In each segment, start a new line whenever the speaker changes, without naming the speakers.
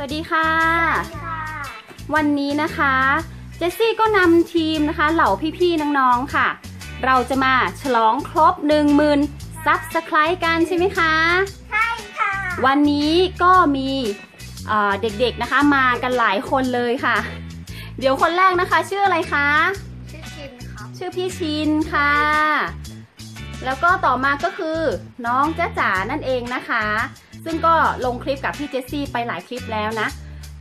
สวัสดีค่ะ วันนี้นะคะ เจสซี่ก็นำทีมนะคะ เหล่าพี่ๆน้องๆค่ะ เราจะมาฉลองครบ 1 0,000ซับสไครต์กันใช่ไหมคะ
ใช่ค่ะ
วันนี้ก็มีเอ่อเด็กๆนะคะมากันหลายคนเลยค่ะ เดี๋ยวคนแรกนะคะ ชื่ออะไรคะ
ชื่อชินครับ
ชื่อพี่ชินค่ะ แล้วก็ต่อมาก็คือน้องจ้าจ๋านั่นเองนะคะ ซึ่งก็ลงคลิปกับพี่เจสซี่ไปหลายคลิปแล้วนะ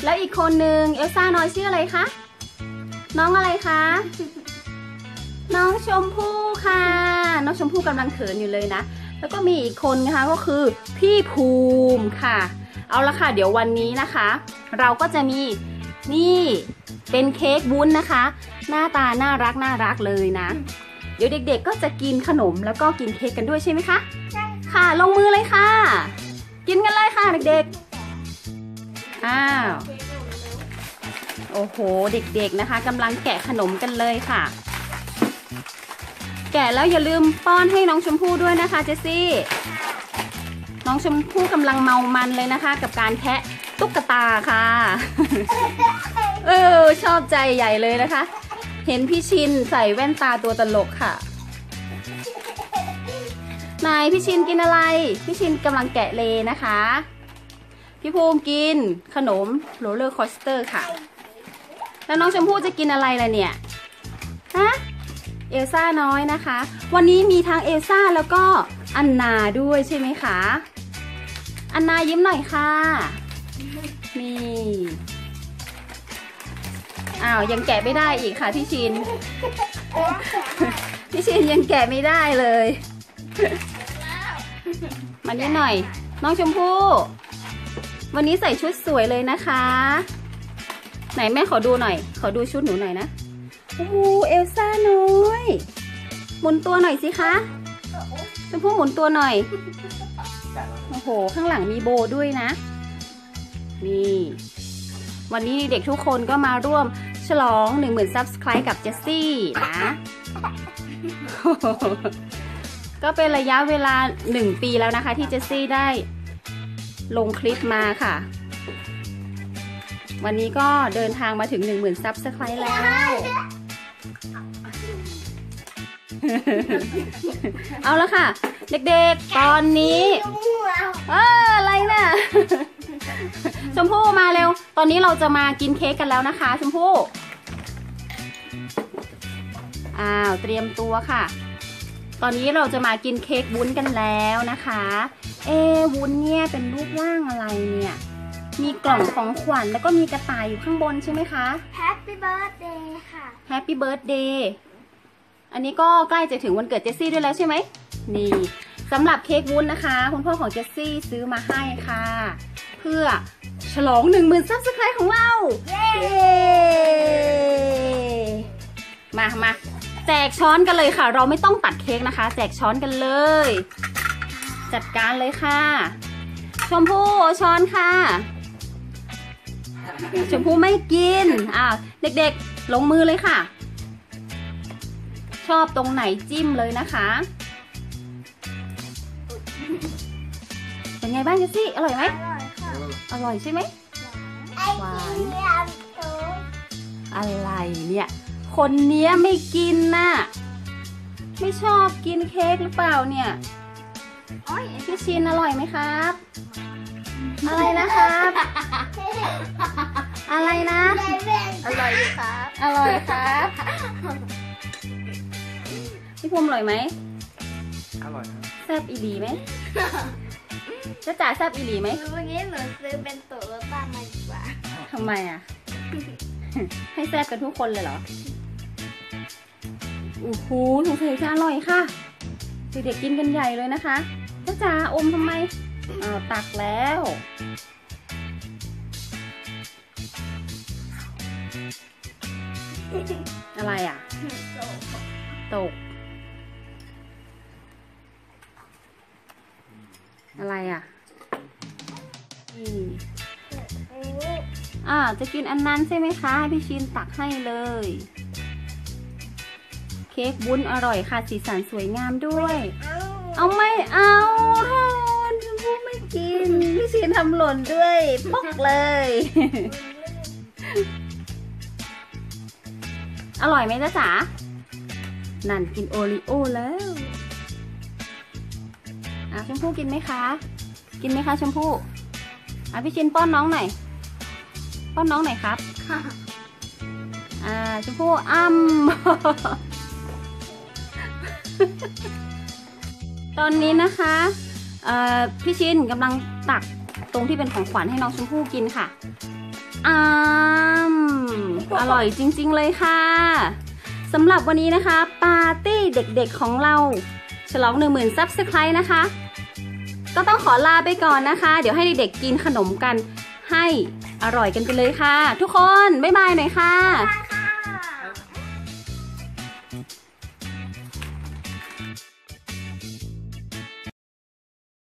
แล้วอีกคนนึงเอลซ่าน้อยชื่ออะไรคะ น้องอะไรคะ น้องชมพู่ค่ะ น้องชมพู่กำลังเขินอยู่เลยนะ แล้วก็มีอีกคนนะคะก็คือพี่ภูมิค่ะ เอาละค่ะ เดี๋ยววันนี้นะคะ เราก็จะมีนี่เป็นเค้กวุ้นนะคะ หน้าตาน่ารักน่ารักเลยนะ เดี๋ยวเด็กๆก็จะกินขนมแล้วก็กินเค้กกันด้วยใช่ไหมคะ
ใช่
ค่ะ ลงมือเลยค่ะ กินกันเลยค่ะเด็กๆ อ้าว โอ้โห เด็กๆนะคะกำลังแกะขนมกันเลยค่ะ แกะแล้วอย่าลืมป้อนให้น้องชมพู่ด้วยนะคะเจสซี่ น้องชมพู่กำลังเมามันเลยนะคะ กับการแทะตุ๊กตาค่ะ เออชอบใจใหญ่เลยนะคะ เห็นพี่ชินใส่แว่นตาตัวตลกค่ะ นายพี่ชินกินอะไร พี่ชินกำลังแกะเลนะคะ พี่ภูมิกินขนมโรลเลอร์คอสเตอร์ค่ะ แล้วน้องชมพู่จะกินอะไรล่ะเนี่ยฮะเอลซ่าน้อยนะคะ วันนี้มีทั้งเอลซ่าแล้วก็อันนาด้วยใช่ไหมคะอันนายิ้มหน่อยค่ะนี่อ้าวยังแกะไม่ได้อีกค่ะพี่ชินพี่ชินยังแกะไม่ได้เลย มานี่หน่อย น้องชมพู่ วันนี้ใส่ชุดสวยเลยนะคะ ไหนแม่ขอดูหน่อย ขอดูชุดหนูหน่อยนะโอ้โหเอลซ่าน้อยหมุนตัวหน่อยสิคะชมพู่หมุนตัวหน่อย โอ้โห ข้างหลังมีโบด้วยนะ นี่ วันนี้เด็กทุกคนก็มาร่วมฉลอง 10,000 Subscribe กับเจสซี่นะ ก็เป็นระยะเวลา 1 ปีแล้วนะคะ ที่เจสซี่ได้ลงคลิปมาค่ะ วันนี้ก็เดินทางมาถึง 10,000 Subscribe แล้ว เอาละค่ะ เด็กๆ ตอนนี้เอออะไรน่ะชมพู่มาเร็ว ตอนนี้เราจะมากินเค้กกันแล้วนะคะ ชมพู่ อ้าว เตรียมตัวค่ะ ตอนนี้เราจะมากินเค้กวุ้นกันแล้วนะคะ เอะวุ้นเนี่ยเป็นรูปร่างอะไรเนี่ย มีกล่องของขวัญแล้วก็มีกระต่ายอยู่ข้างบนใช่ไหมคะ
แฮปปี้เบิร์ดเดย์ค่ะ
แฮปปี้เบิร์ดเดย์อันนี้ก็ใกล้จะถึงวันเกิดเจสซี่ด้วยแล้วใช่ไหม นี่สำหรับเค้กวุ้นนะคะ คุณพ่อของเจสซี่ซื้อมาให้ค่ะ เพื่อฉลอง 1 0,000ซับสไครต์ของเรา
เย้
เย้มามา แจกช้อนกันเลยค่ะ เราไม่ต้องตัดเค้กนะคะ แจกช้อนกันเลย จัดการเลยค่ะ ชมพู่เอาช้อนค่ะ ชมพู่ไม่กินอ่าเด็กๆ ลงมือเลยค่ะ ชอบตรงไหนจิ้มเลยนะคะเป็นไงบ้างเจสซี่อร่อยไหม
อร่อยค่ะ
อร่อยใช่ไหม
ไอเดียมโต
อะไรเนี่ย คนเนี้ยไม่กินน่ะ ไม่ชอบกินเค้กหรือเปล่าเนี่ย
โอ้ย
พี่ชินอร่อยไหมครับ อะไรนะครับ อะไรนะ
อร่อยครับ
อร่อยครับพี่ภูมิอร่อยไหม
อร่อยนะ
แซบอีหลีไหมจะจ่าแซบอีหลีไหม
รู้งี้หนูซื้อเป็นโตโยต้ามาดีกว่า
ทำไมอะ ให้แซบกันทุกคนเลยเหรอ โอ้โหสงสัยจะอร่อยค่ะเด็กๆกินกันใหญ่เลยนะคะจ้าจ๋าอมทำไมอ้าวตักแล้วอะไรอะ ตก อะไรอะอ่าจะกินอันนั้นใช่ไหมคะ ให้พี่ชินตักให้เลย ค้กวุ้นอร่อยค่ะ สีสันสวยงามด้วย เอาไม่เอาทอนชมพู่ไม่กิน พี่ชินทำหล่นด้วยปกเลย อร่อยไหมจ๊ะจ๋านั่นกินโอริโอแล้วอะชมพู่กินไหมคะ กินไหมคะชมพู่อะพี่ชินป้อนน้องหน่อย ป้อนน้องหน่อยครับอ่าชมพู่อ้ำ ตอนนี้นะคะพี่ชินกำลังตักตรงที่เป็นของขวัญให้น้องชมพู่กินค่ะอ้ามอร่อยจริง ๆ เลยค่ะสำหรับวันนี้นะคะ ปาร์ตี้เด็กๆของเรา ฉลอง1 0,000ซับสไครต์นะคะ ก็ต้องขอลาไปก่อนนะคะ เดี๋ยวให้เด็กๆกินขนมกันให้อร่อยกันไปเลยค่ะ ทุกคน บ๊ายบายหน่อย
ค่ะ